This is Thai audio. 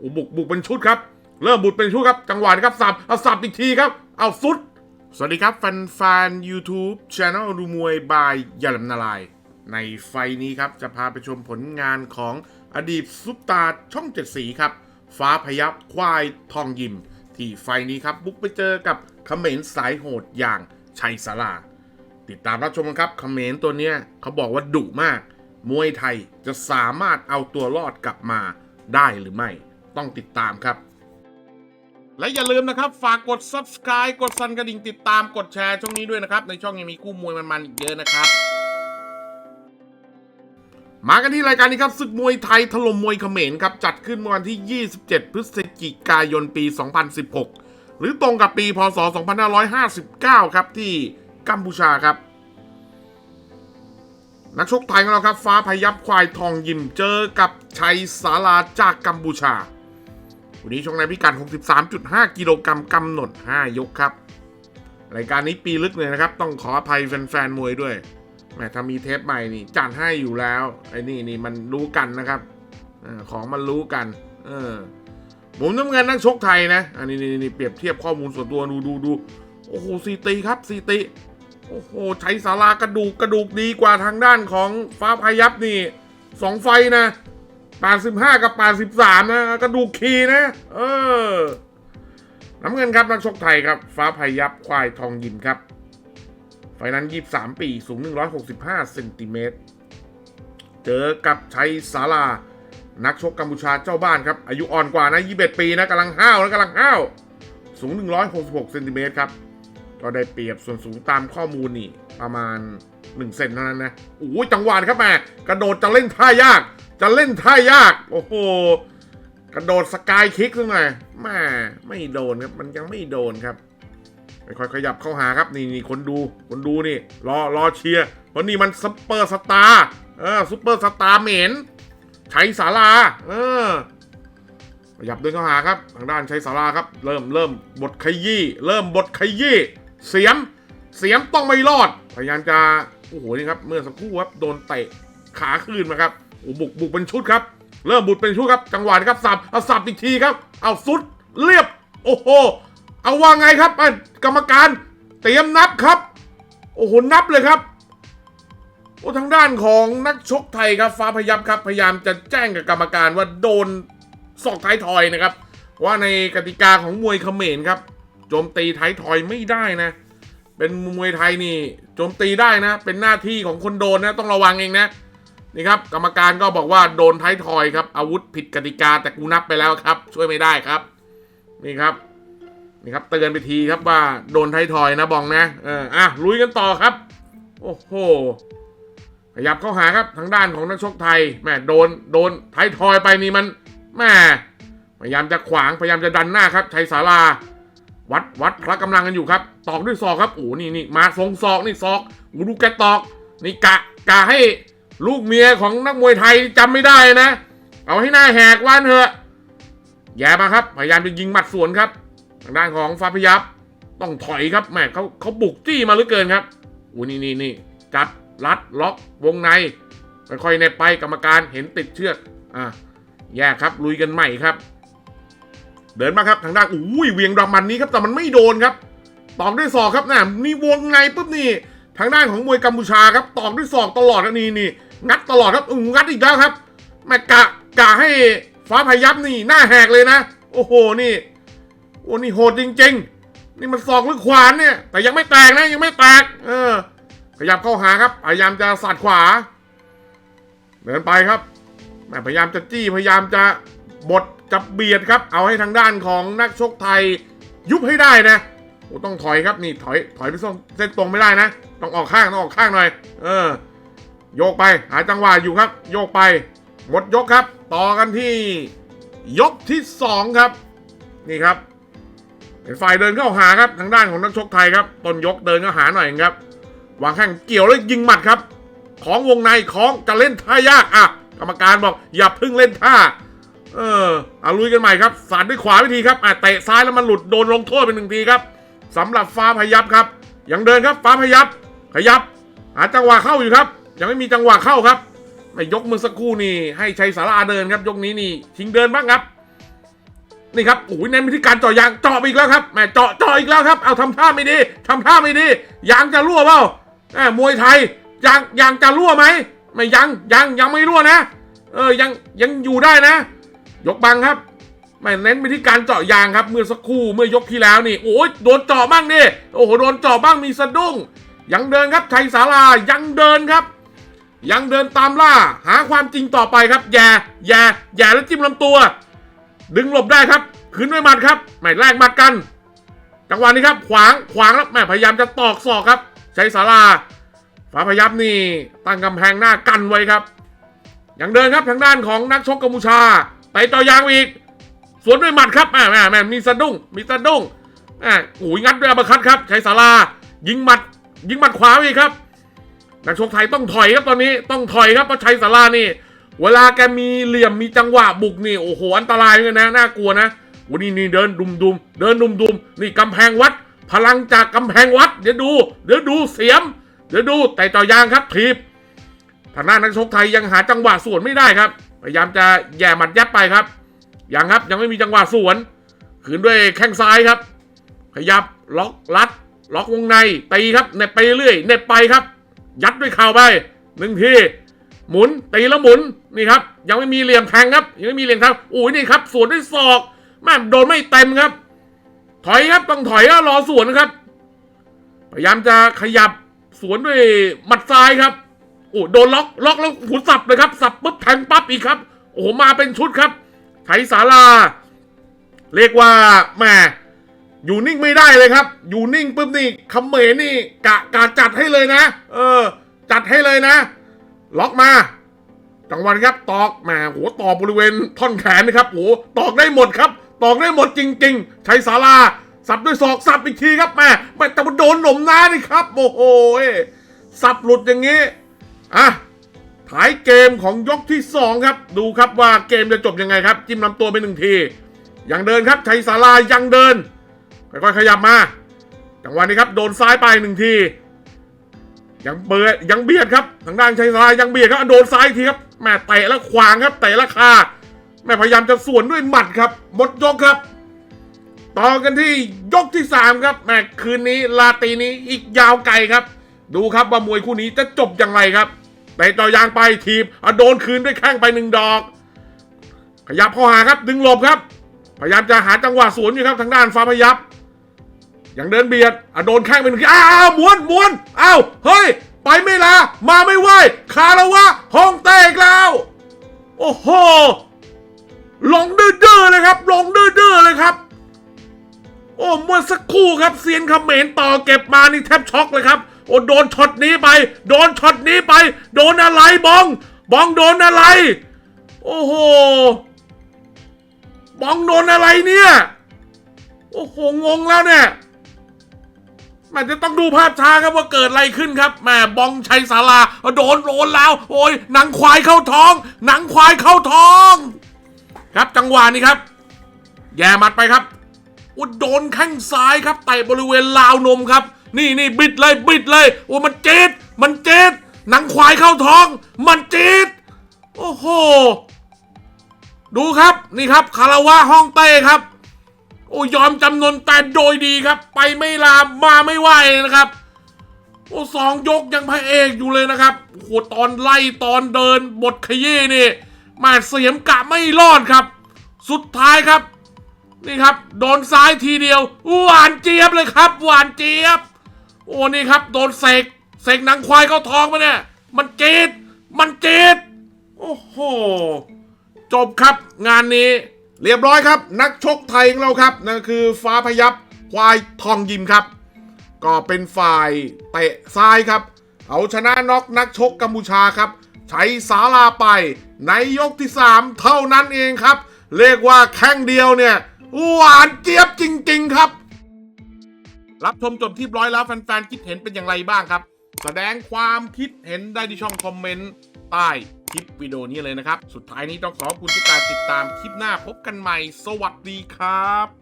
โอ้บุกบุกเป็นชุดครับ เริ่มบุกเป็นชุดครับ จังหวะนะครับสับเอาสับอีกทีครับ เอาสุด สวัสดีครับแฟนแฟน YouTube Channel ดูมวยบายยาลำนาลาย ในไฟนี้ครับ จะพาไปชมผลงานของอดีตซุปตาช่องเจ็ดสีครับ ฟ้าพยับควายทองยิม ที่ไฟนี้ครับ บุกไปเจอกับเขมรสายโหดอย่างชัยสาราติดตามรับชมกันครับเขมรตัวเนี้ยเขาบอกว่าดุมาก มวยไทยจะสามารถเอาตัวรอดกลับมาได้หรือไม่ ต้องติดตามครับ และอย่าลืมนะครับ ฝากกด subscribe กดสั่นกระดิ่งติดตามกดแชร์ช่องนี้ด้วยนะครับ ในช่องยังมีคู่มวยมันๆอีกเยอะนะครับ มากันที่รายการนี้ครับศึกมวยไทยถล่มมวยเขมรครับ จัดขึ้นเมื่อวันที่ 27 พฤศจิกายนปี 2016 หรือตรงกับปี พศ 2559 ครับที่กัมพูชาครับนักชกไทยของเราครับ ฟ้าพยับควายทองยิมเจอกับชัยสาราจากกัมพูชา วันนี้ชกในพิกัด 63.5 กิโลกรัมกำหนด 5 ยกครับ รายการนี้ปีลึกเลยนะครับ ต้องขออภัยแฟนๆมวยด้วยแหมถ้ามีเทปใหม่นี่จัดให้อยู่แล้ว ไอ้นี่นี่มันรู้กันนะครับอของมันรู้กัน เออมุมน้ำเงินนักชกไทยนะ อันนี้นี่นี่เปรียบเทียบข้อมูลส่วนตัวดูดูดูโอ้โหซีตีครับซีตีโอ้โหใช้สารากระดูกกระดูกดีกว่าทางด้านของฟ้าพายับนี่สองไฟนะ 85กับ83นะกระดูกคีนะ เออ น้ำเงินครับนักชกไทยครับ ฟ้าพยับควายทองยิมครับ ไฟนั้น23ปี สูง165เซนติเมตร เจอกับชัยสารานักชกกัมพูชาเจ้าบ้านครับ อายุอ่อนกว่านะ21ปีนะกำลังห้าวนะกำลังห้าว สูง166เซนติเมตรครับ ก็ได้เปรียบส่วนสูงตามข้อมูลนี่ ประมาณ1เซนเท่านั้นนะโอ้ยจังหวะนะครับแม่กระโดดจะเล่นท่ายาก จะเล่นท่ายาก โอ้โห กระโดดสกายคิกซะหน่อยแม่ไม่โดนครับ มันยังไม่โดนครับค่อยๆขยับเข้าหาครับ นี่นี่คนดู คนดูนี่ รอรอเชียร์เพราะนี่มันซุปเปอร์สตาร์เออซุปเปอร์สตาร์เหม็นชัยสาราเออขยับเดินเข้าหาครับ ทางด้านชัยสาราครับ เริ่มเริ่มบทขยี้เริ่มบทขยี้เสียมเสียมต้องไม่รอด พยายามจะโอ้โหนี่ครับ เมื่อสักครู่ครับโดนเตะขาขึ้นมาครับ โอ้บุกบุกเป็นชุดครับ เริ่มบุกเป็นชุดครับ จังหวะนะครับสับเอาสับอีกทีครับ เอาสุดเรียบ โอ้โห เอาว่าไงครับกรรมการเตรียมนับครับ โอ้โห นับเลยครับโอ้ทางด้านของนักชกไทยครับ ฟ้าพยับครับ พยายามจะแจ้งกับกรรมการว่าโดนศอกท้ายทอยนะครับ ว่าในกติกาของมวยเขมรครับ โจมตีท้ายทอยไม่ได้นะ เป็นมวยไทยนี่โจมตีได้นะ เป็นหน้าที่ของคนโดนนะต้องระวังเองนะ นี่ครับกรรมการก็บอกว่าโดนท้ายทอยครับ อาวุธผิดกติกาแต่กูนับไปแล้วครับ ช่วยไม่ได้ครับ นี่ครับนี่ครับเตือนไปทีครับว่าโดนท้ายทอยนะบองนะเอออะลุยกันต่อครับ โอ้โหขยับเข้าหาครับทางด้านของนักชกไทยแม่โดนโดนท้ายทอยไปนี่มันแม่พยายามจะขวางพยายามจะดันหน้าครับชัยสาราวัดวัดพละกำลังกันอยู่ครับตอกด้วยศอกครับโอ้นี่นี่มาทรงศอกนี่ศอกอ้ดูแกตอกนี่กะกะให้ ลูกเมียของนักมวยไทยจำไม่ได้นะ เอาให้หน้าแหกว่านเถอะ แย่มาครับ พยายามจะยิงหมัดสวนครับ ทางด้านของฟ้าพยับ ต้องถอยครับแหมเขาเขาบุกจี้มาเหลือเกินครับอู้นี่นี่นี่จับรัดล็อกวงในค่อยๆในไปกรรมการเห็นติดเชือกอะแยกครับลุยกันใหม่ครับ เดินมาครับทางด้านอุ้ยเวียงดำมันนี้ครับแต่มันไม่โดนครับตอกด้วยศอกครับนะนี่วงในปุ๊บนี่ทางด้านของมวยกัมพูชาครับตอกด้วยศอกตลอดนะนี่นี่ งัดตลอดครับอืองัดอีกแล้วครับแม่กะกะให้ฟ้าพยับนี่หน้าแหกเลยนะ โอ้โหนี่โอ้นี่โหดจริง ๆ นี่มันศอกหรือขวานเนี่ย แต่ยังไม่แตกนะยังไม่แตก เออขยับเข้าหาครับพยายามจะสัดขวา เดินไปครับแม่พยายามจะจี้พยายามจะบดจะเบียดครับ เอาให้ทางด้านของนักชกไทยยุบให้ได้นะโอ้ต้องถอยครับนี่ถอยถอยไปส้นเส้นตรงไม่ได้นะ ต้องออกข้างต้องออกข้างหน่อย เออ โยกไป หาจังหวะอยู่ครับ โยกไป หมดยกครับ ต่อกันที่ยกที่สองครับ นี่ครับเป็นฝ่ายเดินเข้าหาครับทางด้านของนักชกไทยครับต้นยกเดินเข้าหาหน่อยครับวางแข้งเกี่ยวแล้วยิงหมัดครับ ของวงในของจะเล่นท่ายากอะกรรมการบอกอย่าพึ่งเล่นท่า เออเอาลุยกันใหม่ครับสาดด้วยขวาวิธีครับอะเตะซ้ายแล้วมันหลุดโดนลงโทษเป็นหนึ่งทีครับสำหรับฟ้าพยับครับยังเดินครับฟ้าพยับขยับหาจังหวะเข้าอยู่ครับ ยังไม่มีจังหวะเข้าครับไม่ยกมือสักครู่นี่ให้ชัยสาราเดินครับ ยกนี้นี่ชิงเดินบ้างครับ นี่ครับโอ้ยเน้นไปที่การเจาะยางเจาะไปอีกแล้วครับแหมเจาะเจาะอีกแล้วครับ เอาทำท่าไม่ดีทำท่าไม่ดียางจะรั่วเปล่าแหมมวยไทยยางยางจะรั่วไหมไม่ยังยังยังไม่รั่วนะ เออยังยังอยู่ได้นะ ยกบังครับไม่เน้นไปที่การเจาะยางครับ เมื่อสักครู่เมื่อยกที่แล้วนี่โอ้ยโดนเจาะบ้างนี่โอ้โหโดนเจาะบ้างมีสะดุ้งยังเดินครับชัยสารายังเดินครับ ยังเดินตามล่าหาความจริงต่อไปครับแย่แย่แย่แล้วจิ้มลำตัว ดึงหลบได้ครับขืนด้วยหมัดครับไม่แลกหมัดกัน จังหวะนี้ครับ ขวางขวางแล้วแม่พยายามจะตอกศอกครับ ใชัยสาราฟ้าพยับนี่ตั้งกำแพงหน้ากันไว้ครับ ยังเดินครับทางด้านของนักชกกัมพูชาไปต่อยางอีก สวนด้วยหมัดครับแม่แม่แม่มีสะดุ้งมีสะดุ้งแม่โอ้ยงัดด้วยอัปเปอร์คัตครับใชัยสารายิงหมัด ยิงหมัดขวาอีกครับ นักชกไทยต้องถอยครับตอนนี้ต้องถอยครับพระชัยสารานี่ เวลาแกมีเหลี่ยมมีจังหวะบุกนี่โอ้โหอันตรายเลยนะน่ากลัวนะวันนี้นี่เดินดุมดุมเดินดุมดุมนี่กำแพงวัด พลังจากกำแพงวัด เดี๋ยวดู เดี๋ยวดูเสียม เดี๋ยวดูแต่ต่อยางครับทีบทางด้านนักชกไทยยังหาจังหวะสวนไม่ได้ครับ พยายามจะแย่หมัดยัดไปครับยังครับยังไม่มีจังหวะสวนขืนด้วยแข้งซ้ายครับ ขยับล็อกลัด ล็อกวงในตีครับเน็บไปเรื่อยเน็บไปครับ ยัดด้วยเข่าไปหนึ่งทีหมุนตีแล้วหมุนนี่ครับ ยังไม่มีเหลี่ยมแทงครับ ยังไม่มีเหลี่ยมแทงโอ้ยนี่ครับสวนด้วยศอกแม่โดนไม่เต็มครับ ถอยครับต้องถอยแล้วรอสวนครับ พยายามจะขยับสวนด้วยหมัดซ้ายครับโอ้โดนล็อกล็อกแล้วหุนสับเลยครับสับปุ๊บแทงปั๊บอีกครับ โอ้โหมาเป็นชุดครับไถสาลาเรียกว่าแหม อยู่นิ่งไม่ได้เลยครับ อยู่นิ่งปุ๊บนี่คำเหมรนี่กะกะจัดให้เลยนะ เออ จัดให้เลยนะ ล็อกมาจังหวะนี้ครับตอกแหมโหตอกบริเวณท่อนแขนนะครับโหตอกได้หมดครับตอกได้หมดจริง ๆ ใช้สาราสับด้วยศอกสับอีกทีครับแม่แม่แต่มันโดนหนมหน้านี่ครับโอ้โหสับหลุดอย่างนี้อะท้ายเกมของยกที่สองครับ ดูครับว่าเกมจะจบยังไงครับ จิ้มลำตัวไปหนึ่งที ยังเดินครับชัยสารายังเดิน ค่อยๆขยับมาจังหวะนี้ครับโดนซ้ายไปหนึ่งที ยังเบียดยังเบียดครับทางด้านชัยสารายังเบียดครับโดนซ้ายทีครับแม่เตะแล้วขวางครับเตะแล้วคาแม่พยายามจะสวนด้วยหมัดครับหมดยกครับ ต่อกันที่ยกที่สามครับแม่คืนนี้ลาตีนี้อีกยาวไกลครับ ดูครับว่ามวยคู่นี้จะจบอย่างไรครับเตะต่อยางไปทีบโดนคืนด้วยแข้งไปหนึ่งดอก ขยับเข้าหาครับดึงหลบครับ พยายามจะหาจังหวะสวนอยู่ครับทางด้านฟ้าพยับ ยังเดินเบียดอะโดนแข้งเป็นอ้าวม้วนม้วนอ้าวเฮ้ย ไปไม่ลา มาไม่ไหวคาแล้ววะห้องเตกแล้ว โอ้โหลงดื้อๆเลยครับลงดื้อๆเลยครับ โอ้เมื่อสักครู่ครับเซียนคำเมรต่อเก็บมานี่แทบช็อกเลยครับ โอ้โดนช็อตนี้ไป โดนช็อตนี้ไป โดนอะไรบอง บองโดนอะไร โอ้โหบองโดนอะไรเนี่ย โอ้โหงงแล้วเนี่ย มันจะต้องดูภาพช้าครับว่าเกิดอะไรขึ้นครับแหม่บองชัยสาราโดนโดนแล้ว โอ้ยหนังควายเข้าท้อง หนังควายเข้าท้อง ครับจังหวะนี้ครับ แย่มัดไปครับอุยโดนแข้งซ้ายครับเตะบริเวณราวนมครับ นี่นี่บิดเลยบิดเลยโอ้มันเจ็ดมันเจ็ดหนังควายเข้าท้อง มันเจ็ดโอ้โหดูครับนี่ครับคาราวะห้องเต้ครับ โอ้ยอมจำนนแต่โดยดีครับ ไปไม่ลามมาไม่ไหวนะครับ โอ้สองยกยังพระเอกอยู่เลยนะครับโหตอนไล่ตอนเดินบทขยี้นี่มาเสียมกะไม่รอดครับ สุดท้ายครับ นี่ครับ โดนซ้ายทีเดียว หวานเจี๊ยบเลยครับ หวานเจี๊ยบ โอ้นี่ครับ โดนเสกเสกหนังควายเข้าท้องมาเนี่ย มันเจ็ดมันเจ็ดโอ้โหจบครับงานนี้ เรียบร้อยครับ นักชกไทยของเราครับนั่นคือฟ้าพยับควายทองยิมครับ ก็เป็นฝ่ายเตะซ้ายครับ เอาชนะน็อกนักชกกัมพูชาครับ ใช้สาลาไปในยกที่ 3 เท่านั้นเองครับ เรียกว่าแข้งเดียวเนี่ย หวานเจี๊ยบจริง ๆ ครับ รับชมจบที่ร้อยแล้วแฟนๆคิดเห็นเป็นอย่างไรบ้างครับ แสดงความคิดเห็นได้ที่ช่องคอมเมนต์ใต้ คลิปวิดีโอนี้เลยนะครับ สุดท้ายนี้ต้องขอบคุณทุกการติดตามคลิปหน้าพบกันใหม่ สวัสดีครับ